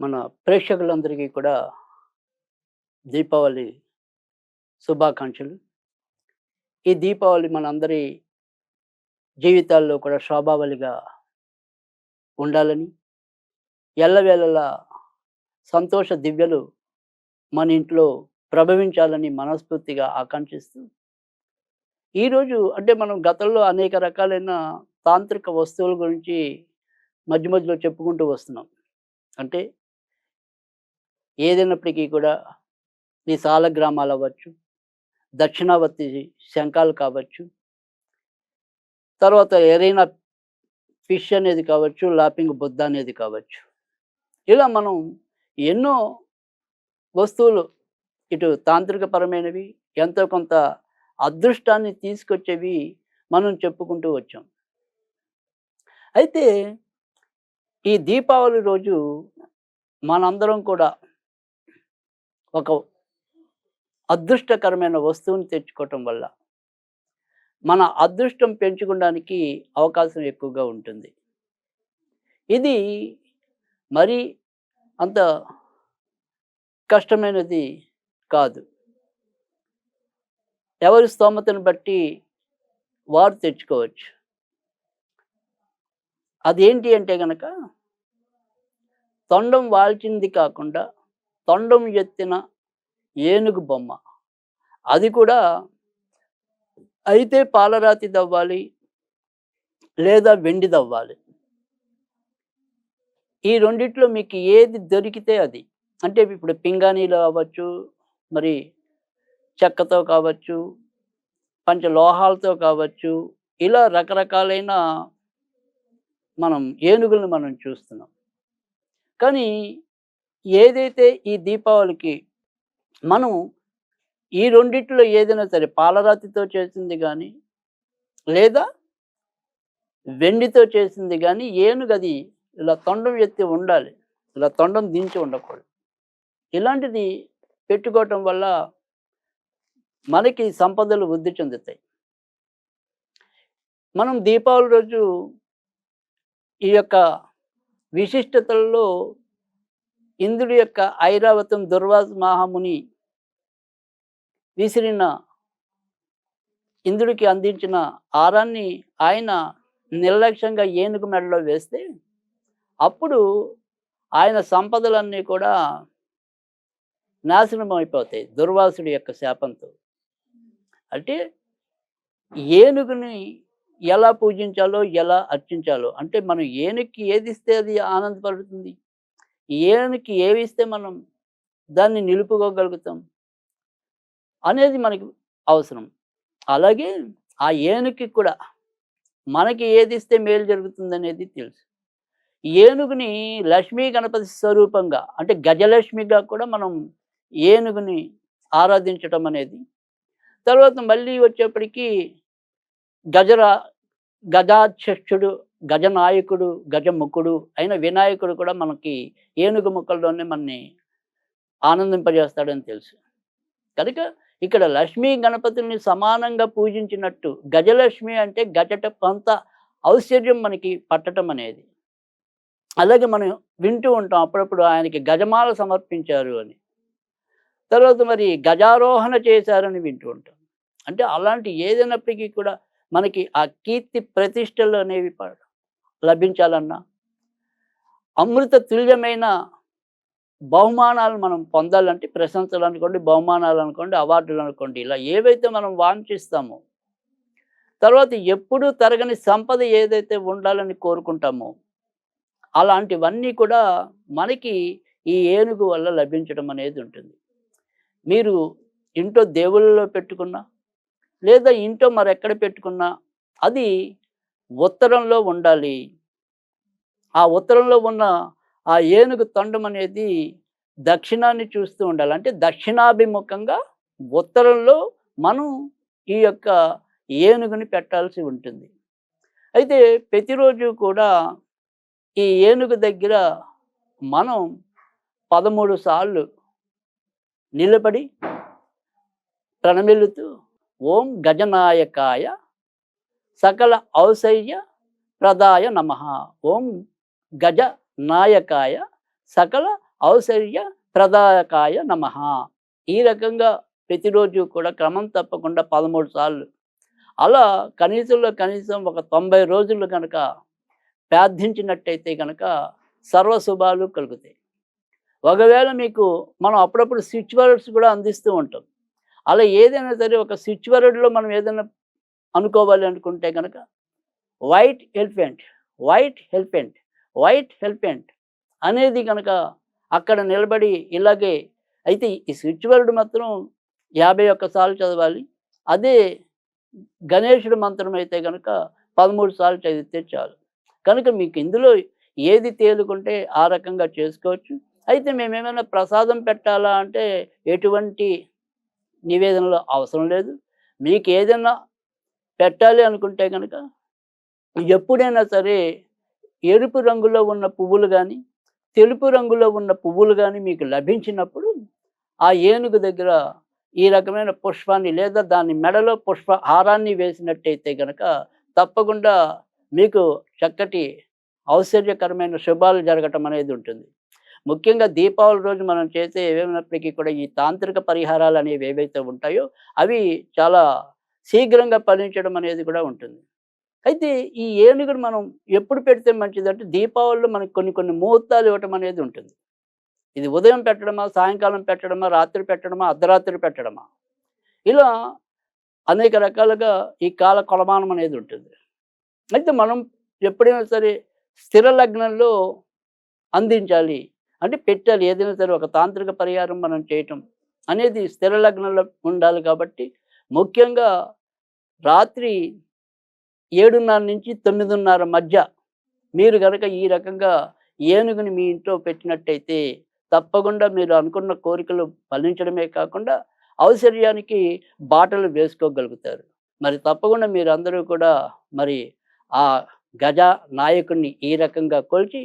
మన ప్రేక్షకులందరికీ కూడా దీపావళి శుభాకాంక్షలు. ఈ దీపావళి మనందరి జీవితాల్లో కూడా శోభావళిగా ఉండాలని ఎల్లవేళలా సంతోష దివ్యలు మన ఇంట్లో ప్రభవించాలని మనస్ఫూర్తిగా ఆకాంక్షిస్తూ ఈరోజు అంటే మనం గతంలో అనేక రకాలైన తాంత్రిక వస్తువుల గురించి మధ్య మధ్యలో చెప్పుకుంటూ వస్తున్నాం. అంటే ఏదైనప్పటికీ కూడా ఈ సాలగ్రామాలు అవ్వచ్చు దక్షిణావర్తి శంఖాలు కావచ్చు తర్వాత ఏదైనా ఫిష్ అనేది కావచ్చు లాపింగ్ బుద్ధ అనేది కావచ్చు. ఇలా మనం ఎన్నో వస్తువులు ఇటు తాంత్రికపరమైనవి ఎంతో కొంత అదృష్టాన్ని తీసుకొచ్చేవి మనం చెప్పుకుంటూ వచ్చాం. అయితే ఈ దీపావళి రోజు మనందరం కూడా ఒక అదృష్టకరమైన వస్తువుని తెచ్చుకోవటం వల్ల మన అదృష్టం పెంచుకోవడానికి అవకాశం ఎక్కువగా ఉంటుంది. ఇది మరి అంత కష్టమైనది కాదు. ఎవరి స్తోమతను బట్టి వారు తెచ్చుకోవచ్చు. అదేంటి అంటే కనుక తొండం వాల్చింది కాకుండా తొండం ఎత్తిన ఏనుగు బొమ్మ. అది కూడా అయితే పాలరాతి దవ్వాలి లేదా వెండి దవ్వాలి ఈ రెండిట్లో మీకు ఏది దొరికితే అది. అంటే ఇప్పుడు పింగాణీలు కావచ్చు మరి చెక్కతో కావచ్చు పంచలోహాలతో కావచ్చు ఇలా రకరకాలైన మనం ఏనుగులను మనం చూస్తున్నాం. కానీ ఏదైతే ఈ దీపావళికి మనం ఈ రెండిట్లో ఏదైనా సరే పాలరాతితో చేసింది కానీ లేదా వెండితో చేసింది కానీ ఏనుగది ఇలా తొండం ఎత్తి ఉండాలి. ఇలా తొండం దించి ఉండకూడదు. ఇలాంటిది పెట్టుకోవటం వల్ల మనకి సంపదలు వృద్ధి చెందుతాయి. మనం దీపావళి రోజు ఈ యొక్క విశిష్టతల్లో ఇంద్రుడి యొక్క ఐరావతం దుర్వాస మహాముని విసిరిన ఇంద్రుడికి అందించిన ఆరాన్ని ఆయన నిర్లక్ష్యంగా ఏనుగు మెడలో వేస్తే అప్పుడు ఆయన సంపదలన్నీ కూడా నాశనం అయిపోతాయి దుర్వాసుడి యొక్క శాపంతో. అంటే ఏనుగుని ఎలా పూజించాలో ఎలా అర్చించాలో అంటే మనం ఏనుగుకి ఏది ఇస్తే అది ఆనందపడుతుంది? ఏనుగుకి ఏవి ఇస్తే మనం దాన్ని నిలుపుకోగలుగుతాం అనేది మనకి అవసరం. అలాగే ఆ ఏనుగుకి కూడా మనకి ఏది ఇస్తే మేలు జరుగుతుంది అనేది తెలుసు. ఏనుగుని లక్ష్మీ గణపతి స్వరూపంగా అంటే గజలక్ష్మిగా కూడా మనం ఏనుగుని ఆరాధించటం అనేది. తర్వాత మళ్ళీ వచ్చేప్పటికీ గజరా గజాధ్యక్షుడు గజనాయకుడు గజముఖుడు అయిన వినాయకుడు కూడా మనకి ఏనుగు ముక్కల్లోనే మనని ఆనందింపజేస్తాడని తెలుసు. కనుక ఇక్కడ లక్ష్మీ గణపతుల్ని సమానంగా పూజించినట్టు గజలక్ష్మి అంటే గజట కొంత ఔశ్వర్యం మనకి పట్టడం అనేది. అలాగే మనం వింటూ ఉంటాం అప్పుడప్పుడు ఆయనకి గజమాల సమర్పించారు అని. తర్వాత మరి గజారోహణ చేశారని వింటూ ఉంటాం. అంటే అలాంటి ఏదైనప్పటికీ కూడా మనకి ఆ కీర్తి ప్రతిష్టలు అనేవి పడడం లభించాలన్నా అమృత తుల్యమైన బహుమానాలు మనం పొందాలంటే ప్రశంసలు అనుకోండి బహుమానాలు అనుకోండి అవార్డులు అనుకోండి ఇలా ఏవైతే మనం వాంఛిస్తామో తర్వాత ఎప్పుడూ తరగని సంపద ఏదైతే ఉండాలని కోరుకుంటామో అలాంటివన్నీ కూడా మనకి ఈ ఏనుగు వల్ల లభించడం అనేది ఉంటుంది. మీరు ఇంట్లో దేవుళ్ళలో పెట్టుకున్నా లేదా ఇంట్లో మరెక్కడ పెట్టుకున్నా అది ఉత్తరంలో ఉండాలి. ఆ ఉత్తరంలో ఉన్న ఆ ఏనుగు తొండం అనేది దక్షిణాన్ని చూస్తూ ఉండాలి. అంటే దక్షిణాభిముఖంగా ఉత్తరంలో మనం ఈ యొక్క ఏనుగుని పెట్టాల్సి ఉంటుంది. అయితే ప్రతిరోజు కూడా ఈ ఏనుగు దగ్గర మనం పదమూడు సార్లు నిలబడి ప్రణమిల్లుతూ ఓం గజనాయకాయ సకల ఔసయ్య ప్రదాయ నమ. ఓం గజ నాయకాయ సకల ఔసర్య ప్రదాయకాయ నమ. ఈ రకంగా ప్రతిరోజు కూడా క్రమం తప్పకుండా పదమూడు సార్లు. అలా కనీసంలో కనీసం ఒక తొంభై రోజులు కనుక ప్రార్థించినట్టయితే కనుక సర్వశుభాలు కలుగుతాయి. ఒకవేళ మీకు మనం అప్పుడప్పుడు స్విచ్ వర్డ్స్ కూడా అందిస్తూ ఉంటాం. అలా ఏదైనా సరే ఒక స్విచ్ వర్డ్లో మనం ఏదైనా అనుకోవాలి అనుకుంటే కనుక white elephant white elephant white elephant అనేది కనుక అక్కడ నిలబడి ఇలాగే అయితే ఈ స్విచ్ వర్డ్ మాత్రం యాభై ఒక్కసార్లు చదవాలి. అదే గణేశుడు మంత్రం అయితే కనుక పదమూడు సార్లు చదివితే చాలు. కనుక మీకు ఇందులో ఏది తేలుకుంటే ఆ రకంగా చేసుకోవచ్చు. అయితే మేము ఏమైనా ప్రసాదం పెట్టాలా అంటే ఎటువంటి నివేదనలు అవసరం లేదు. మీకు ఏదైనా పెట్టాలి అనుకుంటే కనుక ఎప్పుడైనా సరే ఎరుపు రంగులో ఉన్న పువ్వులు కానీ తెలుపు రంగులో ఉన్న పువ్వులు కానీ మీకు లభించినప్పుడు ఆ ఏనుగు దగ్గర ఈ రకమైన పుష్పాన్ని లేదా దాని మెడలో పుష్ప హారాన్ని వేసినట్టయితే కనుక తప్పకుండా మీకు చక్కటి ఔశ్వర్యకరమైన శుభాలు జరగటం అనేది ఉంటుంది. ముఖ్యంగా దీపావళి రోజు మనం చేసే ఏమైనప్పటికీ కూడా ఈ తాంత్రిక పరిహారాలు అనేవి ఏవైతే ఉంటాయో అవి చాలా శీఘ్రంగా ఫలించడం అనేది కూడా ఉంటుంది. అయితే ఈ ఏనుగును మనం ఎప్పుడు పెడితే మంచిదంటే దీపావళిలో మనకి కొన్ని కొన్ని ముహూర్తాలు ఇవ్వటం అనేది ఉంటుంది. ఇది ఉదయం పెట్టడమా సాయంకాలం పెట్టడమా రాత్రి పెట్టడమా అర్ధరాత్రి పెట్టడమా? ఇలా అనేక రకాలుగా ఈ కాల కొలమానం అనేది ఉంటుంది. అయితే మనం ఎప్పుడైనా సరే స్థిర లగ్నంలో అందించాలి. అంటే పెట్టాలి. ఏదైనా సరే ఒక తాంత్రిక పరిహారం మనం చేయటం అనేది స్థిర లగ్నంలో ఉండాలి కాబట్టి ముఖ్యంగా రాత్రి ఏడున్నర నుంచి తొమ్మిదిన్నర మధ్య మీరు కనుక ఈ రకంగా ఏనుగుని మీ ఇంట్లో పెట్టినట్టయితే తప్పకుండా మీరు అనుకున్న కోరికలు ఫలించడమే కాకుండా ఔశ్వర్యానికి బాటలు వేసుకోగలుగుతారు. మరి తప్పకుండా మీరు అందరూ కూడా మరి ఆ గజ నాయకుడిని ఈ రకంగా కొలిచి